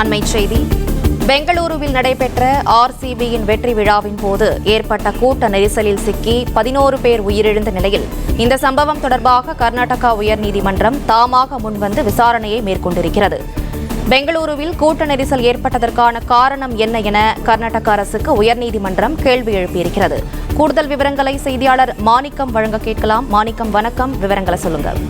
அண்மை செய்தி. பெங்களூருவில் நடைபெற்ற ஆர்சிபியின் வெற்றி விழாவின் போது ஏற்பட்ட கூட்ட நெரிசலில் சிக்கி பதினோரு பேர் உயிரிழந்த நிலையில் இந்த சம்பவம் தொடர்பாக கர்நாடகா உயர்நீதிமன்றம் தாமாக முன்வந்து விசாரணையை மேற்கொண்டிருக்கிறது. பெங்களூருவில் கூட்ட நெரிசல் ஏற்பட்டதற்கான காரணம் என்ன என கர்நாடக அரசுக்கு உயர்நீதிமன்றம் கேள்வி எழுப்பியிருக்கிறது. கூடுதல் விவரங்களை செய்தியாளர் மாணிக்கம் வழங்க கேட்கலாம். மாணிக்கம் வணக்கம். விவரங்களை சொல்லுங்கள்.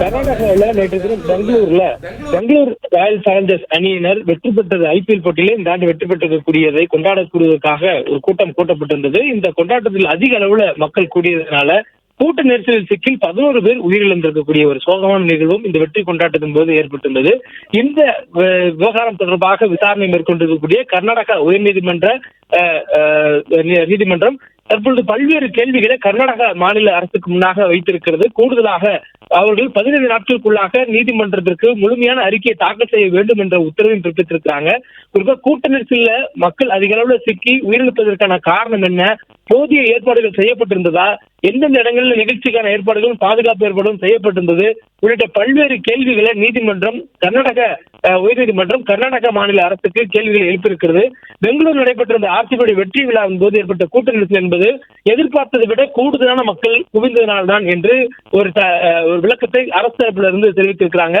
கர்நாடகாவில் நேற்று தினம் பெங்களூர்ல பெங்களூர் ராயல் சேலஞ்சர்ஸ் அணியினர் வெற்றி பெற்றது ஐபிஎல் போட்டியில இந்த ஆண்டு வெற்றி பெற்றிருக்கக்கூடியதை கொண்டாடக்கூடியதற்காக ஒரு கூட்டம் கூட்டப்பட்டிருந்தது. இந்த கொண்டாட்டத்தில் அதிக அளவுல மக்கள் கூடியதுனால கூட்ட நெரிசலில் சிக்கில் பதினோரு பேர் உயிரிழந்திருக்கக்கூடிய ஒரு சோகமான நிகழ்வும் இந்த வெற்றி கொண்டாட்டத்தின் போது ஏற்பட்டிருந்தது. இந்த விவகாரம் தொடர்பாக விசாரணை மேற்கொண்டிருக்கக்கூடிய கர்நாடகா உயர்நீதிமன்ற நீதிமன்றம் தற்பொழுது பல்வேறு கேள்விகளை கர்நாடக மாநில அரசுக்கு முன்னாக வைத்திருக்கிறது. கூடுதலாக அவர்கள் பதினைந்து நாட்களுக்குள்ளாக நீதிமன்றத்திற்கு முழுமையான அறிக்கையை தாக்கல் செய்ய வேண்டும் என்ற உத்தரவையும் பிறப்பித்திருக்கிறாங்க. குறிப்பா கூட்ட நெரிசல்ல மக்கள் அதிக அளவுல சிக்கி உயிரிழப்பதற்கான காரணம் என்ன? போதிய ஏற்பாடுகள் செய்யப்பட்டிருந்ததா? எந்தெந்த இடங்களில் நிகழ்ச்சிக்கான ஏற்பாடுகளும் பாதுகாப்பு ஏற்பாடும் செய்யப்பட்டிருந்தது? உள்ளிட்ட பல்வேறு கேள்விகளை நீதிமன்றம் கர்நாடக உயர்நீதிமன்றம் கர்நாடக மாநில அரசுக்கு கேள்விகளை எழுப்பியிருக்கிறது. பெங்களூர் நடைபெற்ற இந்த ஆட்சிப்படி வெற்றி விழாவின் போது ஏற்பட்ட கூட்ட நெரிசல் என்பது எதிர்பார்த்ததை விட கூடுதலான மக்கள் குவிந்ததனால்தான் என்று ஒரு ஒரு விளக்கத்தை அரசு தரப்பிலிருந்து தெரிவித்திருக்கிறாங்க.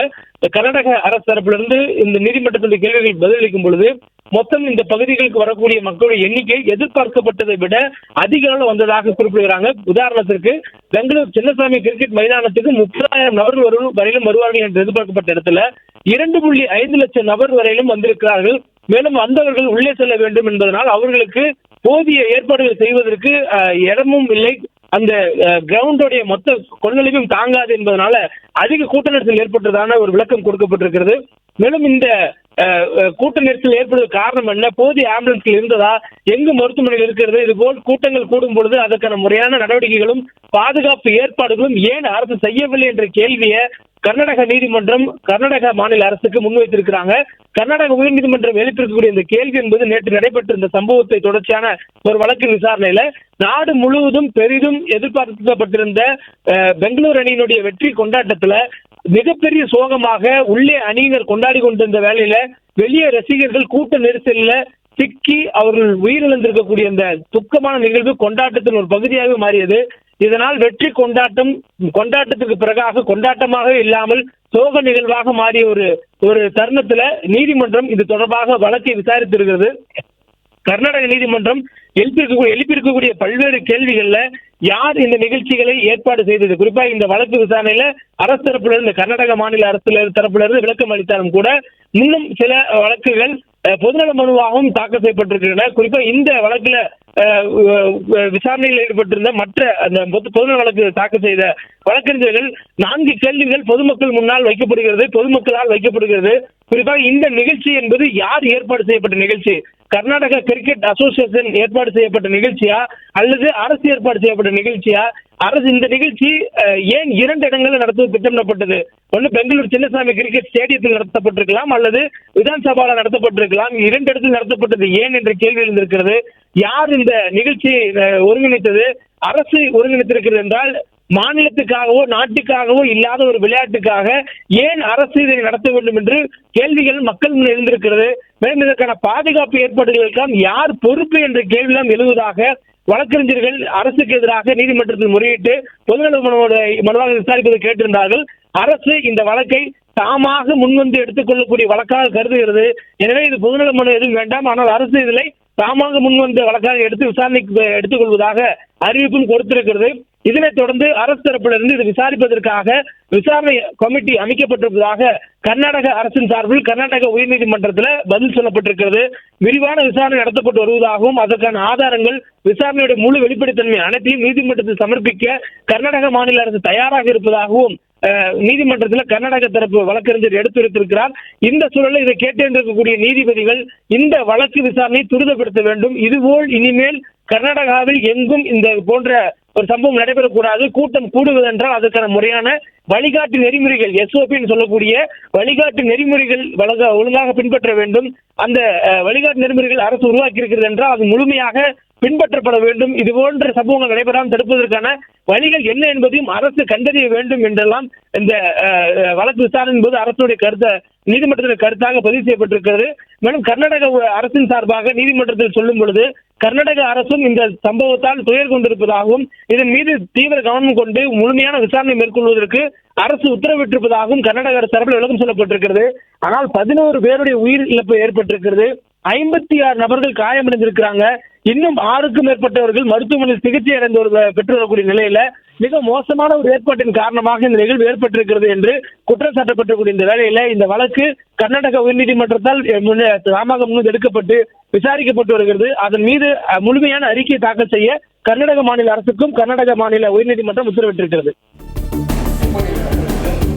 கர்நாடக அரசு தரப்பிலிருந்து இந்த நீதிமன்றத்தினுடைய கேள்விகள் பதிலளிக்கும் பொழுது மொத்தம் இந்த பகுதிகளுக்கு வரக்கூடிய மக்களுடைய எண்ணிக்கை எதிர்பார்க்கப்பட்டதை விட அதிக அளவு வந்ததாக குறிப்பிடுகிறாங்க. உதாரணத்திற்கு பெங்களூர் சின்னசாமி கிரிக்கெட் மைதானத்துக்கு முப்பதாயிரம் நபர்கள் வரும் வரையிலும் வருவார்கள் என்று எதிர்பார்க்கப்பட்ட இடத்துல இரண்டு புள்ளி ஐந்து லட்சம் நபர் வரையிலும் வந்திருக்கிறார்கள். மேலும் வந்தவர்கள் உள்ளே செல்ல வேண்டும் என்பதனால் அவர்களுக்கு போதிய ஏற்பாடுகள் செய்வதற்கு இடமும் இல்லை. அந்த கிரவுண்டோடைய மொத்த கொள்ளளவையும் தாங்காது என்பதனால அதிக கூட்ட நெரிசல் ஏற்பட்டதான ஒரு விளக்கம் கொடுக்கப்பட்டிருக்கிறது. மேலும் இந்த கூட்ட நெரிசல் ஏற்படுவதற்கு காரணம் என்ன? போதிய ஆம்புலன்ஸ்கள் இருந்ததா? எங்கு மருத்துவமனைகள் இருக்கிறது? இது போல் கூட்டங்கள் கூடும் பொழுது அதற்கான முறையான நடவடிக்கைகளும் பாதுகாப்பு ஏற்பாடுகளும் ஏன் அரசு செய்யவில்லை என்ற கேள்வியை கர்நாடக நீதிமன்றம் கர்நாடக மாநில அரசுக்கு முன்வைத்திருக்கிறாங்க கர்நாடக உயர்நீதிமன்றம் எழுப்பியிருக்கக்கூடிய இந்த கேள்வி என்பது நேற்று நடைபெற்ற இந்த சம்பவத்தை தொடர்ச்சியான ஒரு வழக்கு விசாரணையில நாடு முழுவதும் பெரிதும் எதிர்பார்க்கப்பட்டிருந்த அஹ், பெங்களூர் அணியினுடைய வெற்றி கொண்டாட்டத்துல மிகப்பெரிய சோகமாக உள்ளே அணியினர் கொண்டாடி கொண்டிருந்த வேளையில வெளியே ரசிகர்கள் கூட்ட நெரிசல்ல சிக்கி அவர்கள் உயிரிழந்திருக்கக்கூடிய இந்த துக்கமான நிகழ்வு கொண்டாட்டத்தின் ஒரு பகுதியாக மாறியது. இதனால் வெற்றி கொண்டாட்டம் கொண்டாட்டத்துக்கு பிறகாக கொண்டாட்டமாக இல்லாமல் சோக நிகழ்வாக மாறிய ஒரு ஒரு தருணத்துல நீதிமன்றம் இது தொடர்பாக வழக்கை விசாரித்திருக்கிறது. கர்நாடக நீதிமன்றம் எழுப்பியிருக்க எழுப்பியிருக்கக்கூடிய பல்வேறு கேள்விகள்ல யார் இந்த நிகழ்ச்சிகளை ஏற்பாடு செய்தது? குறிப்பா இந்த வழக்கு விசாரணையில அரசு தரப்புல இருந்து கர்நாடக மாநில அரசு தரப்புல இருந்து விளக்கம் அளித்தாலும் கூட இன்னும் சில வழக்குகள் பொதுநல மனுவாகவும் தாக்கல் செய்யப்பட்டிருக்கின்றன. குறிப்பா இந்த வழக்குல அஹ், விசாரணையில் ஈடுபட்டிருந்த மற்ற அந்த பொது- பொதுநல வழக்கு தாக்கல் செய்த வழக்கறிஞர்கள் நான்கு கேள்விகள் பொதுமக்கள் முன்னால் வைக்கப்படுகிறது பொதுமக்களால் வைக்கப்படுகிறது. குறிப்பாக இந்த நிகழ்ச்சி என்பது யார் ஏற்பாடு செய்யப்பட்ட நிகழ்ச்சி? கர்நாடக கிரிக்கெட் அசோசியேஷன் ஏற்பாடு செய்யப்பட்ட நிகழ்ச்சியா அல்லது அரசு ஏற்பாடு செய்யப்பட்ட நிகழ்ச்சியா? அரசு இந்த நிகழ்ச்சி ஏன் இரண்டு இடங்களில் நடத்துவது திட்டமிடப்பட்டது? ஒன்று பெங்களூர் சின்னசாமி கிரிக்கெட் ஸ்டேடியத்தில் நடத்தப்பட்டிருக்கலாம் அல்லது விதான்சபால நடத்தப்பட்டிருக்கலாம். இரண்டு இடத்தில் நடத்தப்பட்டது ஏன் என்ற கேள்வி எழுந்திருக்கிறது. யார் இந்த நிகழ்ச்சியை ஒருங்கிணைத்தது? அரசு ஒருங்கிணைத்திருக்கிறது என்றால் மாநிலத்துக்காகவோ நாட்டுக்காகவோ இல்லாத ஒரு விளையாட்டுக்காக ஏன் அரசு இதை நடத்த வேண்டும் என்று கேள்விகள் மக்கள் முன் எழுந்திருக்கிறது. மேலும் இதற்கான பாதுகாப்பு ஏற்பாடுகளுக்கெல்லாம் யார் பொறுப்பு என்ற கேள்வியெல்லாம் எழுவதாக வழக்கறிஞர்கள் அரசுக்கு எதிராக நீதிமன்றத்தில் முறையிட்டு பொதுநல மனுவோட மனுவாக விசாரிப்பதை கேட்டிருந்தார்கள். அரசு இந்த வழக்கை தாமாக முன்வந்து எடுத்துக்கொள்ளக்கூடிய வழக்காக கருதுகிறது. எனவே இது பொதுநல மனு எதுவும் வேண்டாம். ஆனால் அரசு இதில் தாமாக முன்வந்த வழக்காக எடுத்து விசாரணைக்கு எடுத்துக்கொள்வதாக அறிவிப்பும் கொடுத்திருக்கிறது. இதனைத் தொடர்ந்து அரசு தரப்பிலிருந்து இது விசாரிப்பதற்காக விசாரணை கமிட்டி அமைக்கப்பட்டிருப்பதாக கர்நாடக அரசின் சார்பில் கர்நாடக உயர்நீதிமன்றத்தில் பதில் சொல்லப்பட்டிருக்கிறது. விரிவான விசாரணை நடத்தப்பட்டு வருவதாகவும் அதற்கான ஆதாரங்கள் விசாரணையுடைய முழு வெளிப்படைத்தன்மை அனைத்தையும் நீதிமன்றத்தில் சமர்ப்பிக்க கர்நாடக மாநில அரசு தயாராக இருப்பதாகவும் நீதிமன்றத்தில் கர்நாடக தரப்பு வழக்கறிஞர் எடுத்துரைத்திருக்கிறார். இந்த சூழலில் இதை கேட்டிருக்கக்கூடிய நீதிபதிகள் இந்த வழக்கு விசாரணையை துரிதப்படுத்த வேண்டும். இதுபோல் இனிமேல் கர்நாடகாவில் எங்கும் இந்த போன்ற ஒரு சம்பவம் நடைபெறக்கூடாது. கூட்டம் கூடுவது என்றால் அதற்கான முறையான வழிகாட்டு நெறிமுறைகள் எஸ்ஓபின்னு சொல்லக்கூடிய வழிகாட்டு நெறிமுறைகள் வழங்க ஒழுங்காக பின்பற்ற வேண்டும். அந்த வழிகாட்டு நெறிமுறைகள் அரசு உருவாக்கி இருக்கிறது என்றால் அது முழுமையாக பின்பற்றப்பட வேண்டும். இது போன்ற சம்பவங்கள் நடைபெறாமல் தடுப்பதற்கான வழிகள் என்ன என்பதையும் அரசு கண்டறிய வேண்டும் என்றெல்லாம் இந்த வழக்கு விசாரணையின் போது அரசுடைய கருத்தை நீதிமன்றத்தில் கருத்தாக பதிவு செய்யப்பட்டிருக்கிறது. மேலும் கர்நாடக அரசின் சார்பாக நீதிமன்றத்தில் சொல்லும் பொழுது கர்நாடக அரசும் இந்த சம்பவத்தால் துயர் கொண்டிருப்பதாகவும் இதன் மீது தீவிர கவனம் கொண்டு முழுமையான விசாரணை மேற்கொள்வதற்கு அரசு உத்தரவிட்டிருப்பதாகவும் கர்நாடக அரசு தரப்பில் விளக்கம் சொல்லப்பட்டிருக்கிறது. ஆனால் பதினோரு பேருடைய உயிர் இழப்பு ஏற்பட்டிருக்கிறது. ஐம்பத்தி ஆறு நபர்கள் காயமடைந்திருக்கிறாங்க. இன்னும் ஆறுக்கும் மேற்பட்டவர்கள் மருத்துவமனையில் சிகிச்சை அடைந்து பெற்று வரக்கூடிய நிலையில மிக மோசமான ஒரு ஏற்பாட்டின் காரணமாக இந்த நிகழ்வு ஏற்பட்டிருக்கிறது என்று குற்றம் சாட்டப்பட்டிருக்கூடிய இந்த வேளையில இந்த வழக்கு கர்நாடக உயர்நீதிமன்றத்தால் அஹ், ராமாக முன் எடுக்கப்பட்டு விசாரிக்கப்பட்டு வருகிறது. அதன் மீது முழுமையான அறிக்கை தாக்கல் செய்ய கர்நாடக மாநில அரசுக்கும் கர்நாடக மாநில உயர்நீதிமன்றம் உத்தரவிட்டிருக்கிறது.